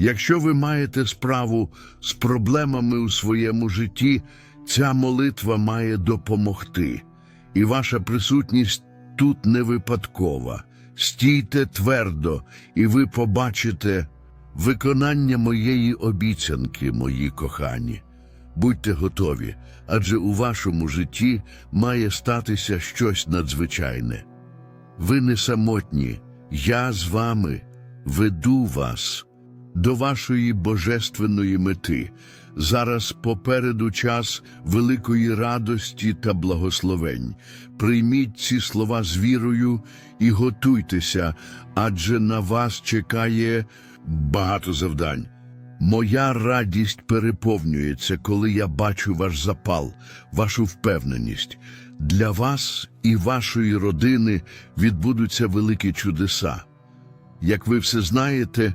Якщо ви маєте справу з проблемами у своєму житті, ця молитва має допомогти, і ваша присутність тут не випадкова. Стійте твердо, і ви побачите виконання моєї обіцянки, мої кохані. Будьте готові, адже у вашому житті має статися щось надзвичайне. Ви не самотні, я з вами веду вас до вашої божественної мети. Зараз попереду час великої радості та благословень. Прийміть ці слова з вірою і готуйтеся, адже на вас чекає багато завдань. Моя радість переповнюється, коли я бачу ваш запал, вашу впевненість. Для вас і вашої родини відбудуться великі чудеса. Як ви все знаєте,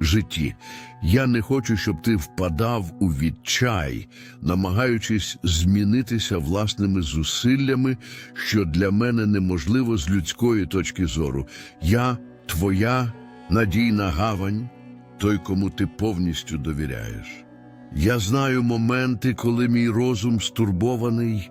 житті. Я не хочу, щоб ти впадав у відчай, намагаючись змінитися власними зусиллями, що для мене неможливо з людської точки зору. Я твоя надійна гавань, той, кому ти повністю довіряєш. Я знаю моменти, коли мій розум стурбований,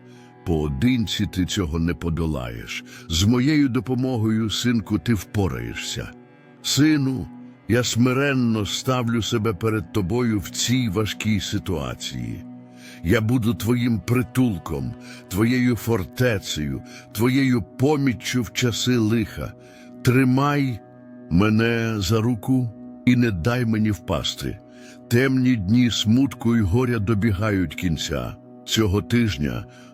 Поодинці ти цього не подолаєш. З моєю допомогою, синку, ти впораєшся. Сину, я смиренно ставлю себе перед тобою в цій важкій ситуації. Я буду твоїм притулком, твоєю фортецею, твоєю поміччю в часи лиха. Тримай мене за руку і не дай мені впасти. Темні дні смутку й горя добігають кінця. Цього тижня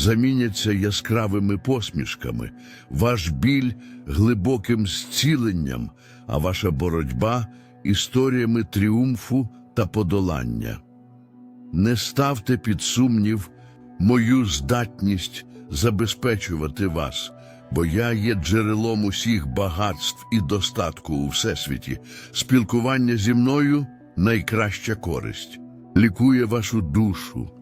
заміняться яскравими посмішками, ваш біль глибоким зціленням, а ваша боротьба історіями тріумфу та подолання. Не ставте під сумнів мою здатність забезпечувати вас, бо я є джерелом усіх багатств і достатку у всесвіті. Спілкування зі мною найкраща користь, лікує вашу душу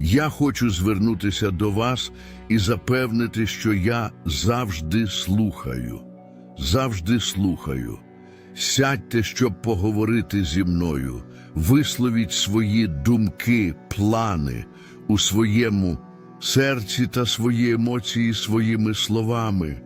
Я хочу звернутися до вас і запевнити, що я завжди слухаю, завжди слухаю. Сядьте, щоб поговорити зі мною, висловіть свої думки, плани у своєму серці та свої емоції своїми словами.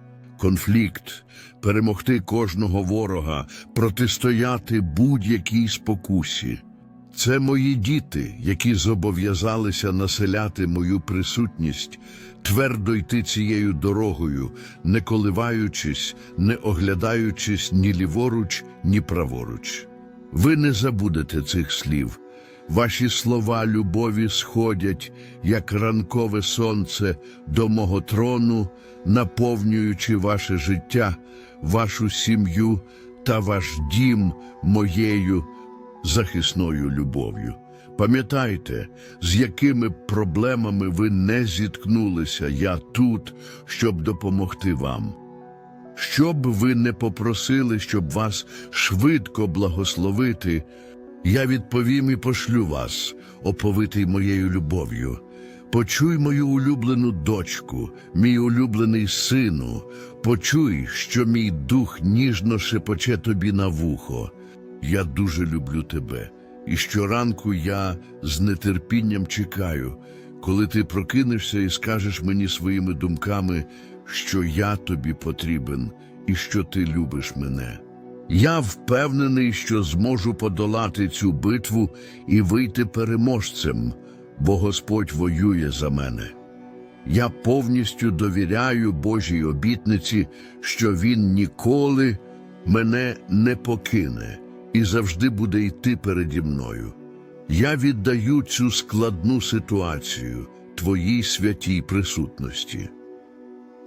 конфлікт, перемогти кожного ворога, протистояти будь-якій спокусі. Це мої діти, які зобов'язалися населяти мою присутність, твердо йти цією дорогою, не коливаючись, не оглядаючись ні ліворуч, ні праворуч. Ви не забудете цих слів. Ваші слова любові сходять, як ранкове сонце, до мого трону, наповнюючи ваше життя, вашу сім'ю та ваш дім моєю захисною любов'ю. Пам'ятайте, з якими проблемами ви не зіткнулися, я тут, щоб допомогти вам. Що б ви не попросили, щоб вас швидко благословити, я відповім і пошлю вас, оповитий моєю любов'ю. Почуй мою улюблену дочку, мій улюблений сину, почуй, що мій дух ніжно шепоче тобі на вухо. Я дуже люблю тебе, і щоранку я з нетерпінням чекаю, коли ти прокинешся і скажеш мені своїми думками, що я тобі потрібен і що ти любиш мене. Я впевнений, що зможу подолати цю битву і вийти переможцем, бо Господь воює за мене. Я повністю довіряю Божій обітниці, що Він ніколи мене не покине і завжди буде йти переді мною. Я віддаю цю складну ситуацію Твоїй святій присутності.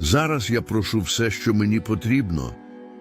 Зараз я прошу все, що мені потрібно,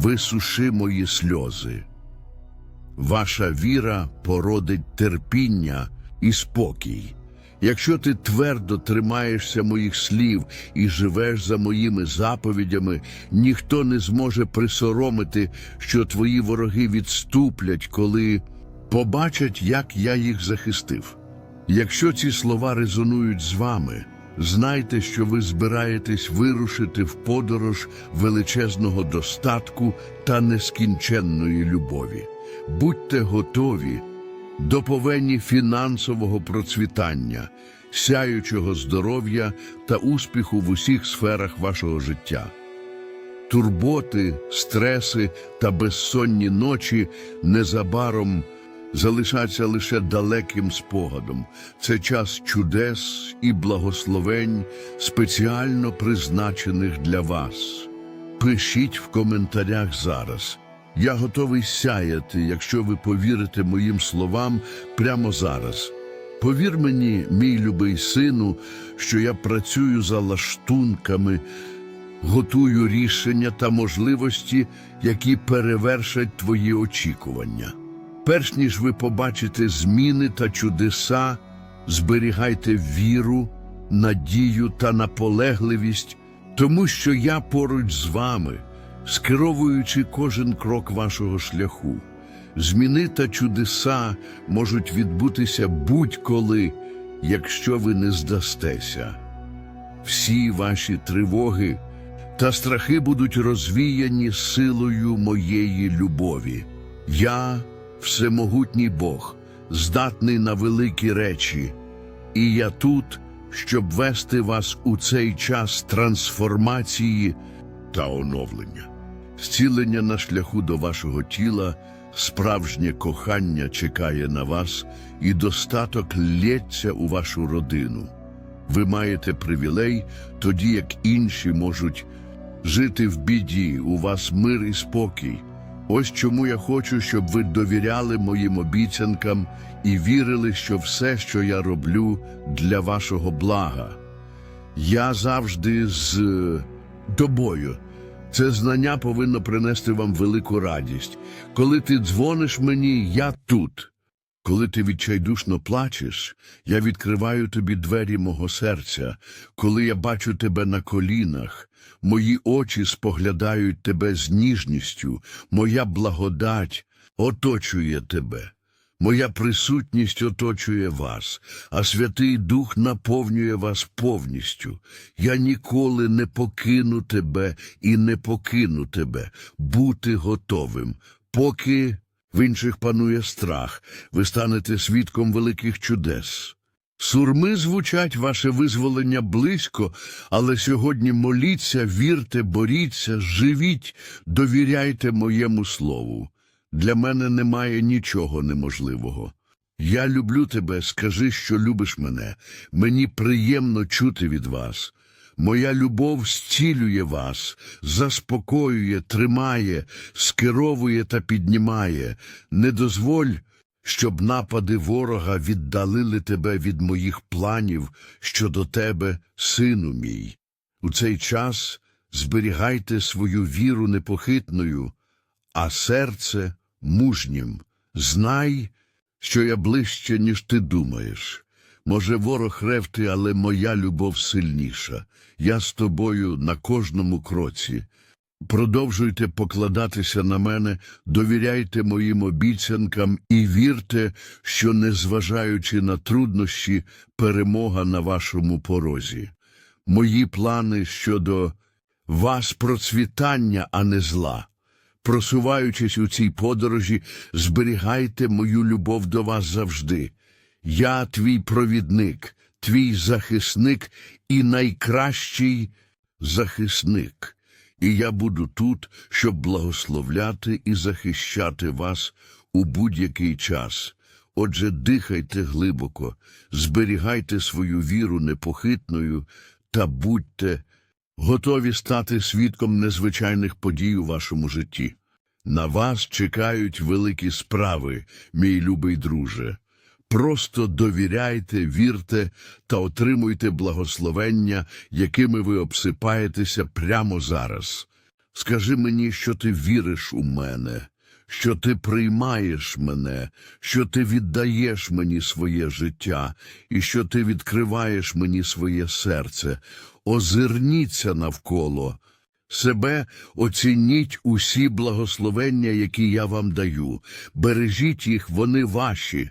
Висуши мої сльози. Ваша віра породить терпіння і спокій. Якщо ти твердо тримаєшся моїх слів і живеш за моїми заповідями, ніхто не зможе присоромити, що твої вороги відступлять, коли побачать, як я їх захистив. Якщо ці слова резонують з вами, знайте, що ви збираєтесь вирушити в подорож величезного достатку та нескінченної любові. Будьте готові до повені фінансового процвітання, сяючого здоров'я та успіху в усіх сферах вашого життя. Турботи, стреси та безсонні ночі незабаром залишаться лише далеким спогадом. Це час чудес і благословень, спеціально призначених для вас. Пишіть в коментарях зараз. Я готовий сяяти, якщо ви повірите моїм словам прямо зараз. Повір мені, мій любий сину, що я працюю за лаштунками, готую рішення та можливості, які перевершать твої очікування. Перш ніж ви побачите зміни та чудеса, зберігайте віру, надію та наполегливість, тому що я поруч з вами, скеровуючи кожен крок вашого шляху. Зміни та чудеса можуть відбутися будь-коли, якщо ви не здастеся. Всі ваші тривоги та страхи будуть розвіяні силою моєї любові. Я всемогутній Бог, здатний на великі речі, і я тут, щоб вести вас у цей час трансформації та оновлення. Зцілення на шляху до вашого тіла, справжнє кохання чекає на вас, і достаток лється у вашу родину. Ви маєте привілей, тоді як інші можуть жити в біді, у вас мир і спокій. Ось чому я хочу, щоб ви довіряли моїм обіцянкам і вірили, що все, що я роблю, для вашого блага. Я завжди з е, тобою. Це знання повинно принести вам велику радість. Коли ти дзвониш мені, я тут. Коли ти відчайдушно плачеш, я відкриваю тобі двері мого серця. Коли я бачу тебе на колінах, мої очі споглядають тебе з ніжністю, моя благодать оточує тебе. Моя присутність оточує вас, а Святий Дух наповнює вас повністю. Я ніколи не покину тебе і не покину тебе. Бути готовим, поки в інших панує страх, ви станете свідком великих чудес. Сурми звучать ваше визволення близько, але сьогодні моліться, вірте, боріться, живіть, довіряйте моєму слову. Для мене немає нічого неможливого. Я люблю тебе, скажи, що любиш мене. Мені приємно чути від вас. Моя любов зцілює вас, заспокоює, тримає, скеровує та піднімає. Не дозволь, щоб напади ворога віддалили тебе від моїх планів щодо тебе, сину мій. У цей час зберігайте свою віру непохитною, а серце мужнім. Знай, що я ближче, ніж ти думаєш. Може, ворог ревти, але моя любов сильніша. Я з тобою на кожному кроці. Продовжуйте покладатися на мене, довіряйте моїм обіцянкам і вірте, що, незважаючи на труднощі, перемога на вашому порозі. Мої плани щодо вас процвітання, а не зла. Просуваючись у цій подорожі, зберігайте мою любов до вас завжди. Я твій провідник, твій захисник і найкращий захисник. І я буду тут, щоб благословляти і захищати вас у будь-який час. Отже, дихайте глибоко, зберігайте свою віру непохитною та будьте готові стати свідком незвичайних подій у вашому житті. На вас чекають великі справи, мій любий друже. Просто довіряйте, вірте та отримуйте благословення, якими ви обсипаєтеся прямо зараз. Скажи мені, що ти віриш у мене, що ти приймаєш мене, що ти віддаєш мені своє життя і що ти відкриваєш мені своє серце. Озирніться навколо. Себе оцініть усі благословення, які я вам даю. Бережіть їх, вони ваші.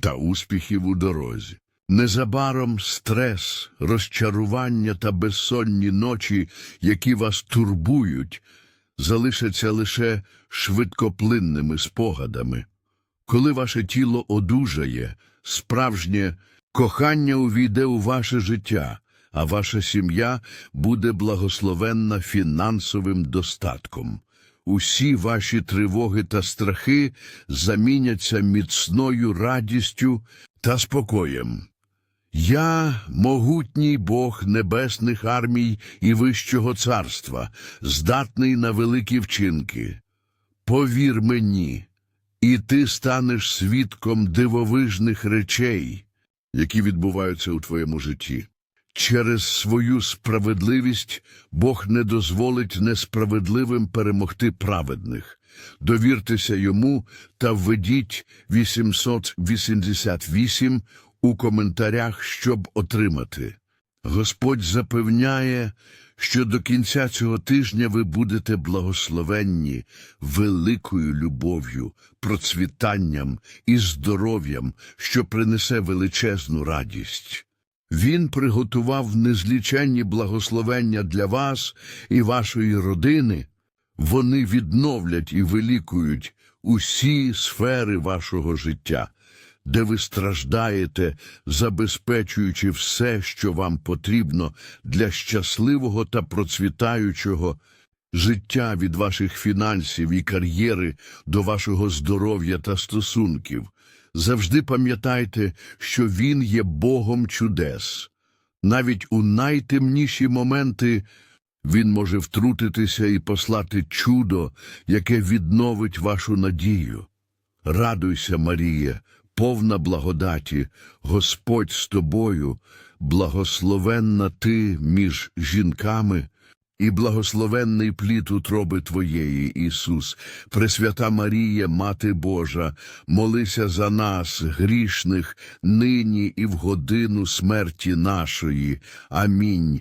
та успіхів у дорозі. Незабаром стрес, розчарування та безсонні ночі, які вас турбують, залишаться лише швидкоплинними спогадами. Коли ваше тіло одужає, справжнє кохання увійде у ваше життя, а ваша сім'я буде благословенна фінансовим достатком. Усі ваші тривоги та страхи заміняться міцною радістю та спокоєм. Я могутній Бог небесних армій і вищого царства, здатний на великі вчинки. Повір мені, і ти станеш свідком дивовижних речей, які відбуваються у твоєму житті. Через свою справедливість Бог не дозволить несправедливим перемогти праведних. Довіртеся йому та введіть 888 у коментарях, щоб отримати. Господь запевняє, що до кінця цього тижня ви будете благословенні великою любов'ю, процвітанням і здоров'ям, що принесе величезну радість. Він приготував незліченні благословення для вас і вашої родини. Вони відновлять і вилікують усі сфери вашого життя, де ви страждаєте, забезпечуючи все, що вам потрібно для щасливого та процвітаючого життя від ваших фінансів і кар'єри до вашого здоров'я та стосунків. Завжди пам'ятайте, що Він є Богом чудес. Навіть у найтемніші моменти він може втрутитися і послати чудо, яке відновить вашу надію. Радуйся, Марія, повна благодаті, Господь з тобою, благословенна ти між жінками, і благословенний плід утроби Твоєї, Ісус, Пресвята Марія, Мати Божа, молися за нас, грішних, нині і в годину смерті нашої. Амінь.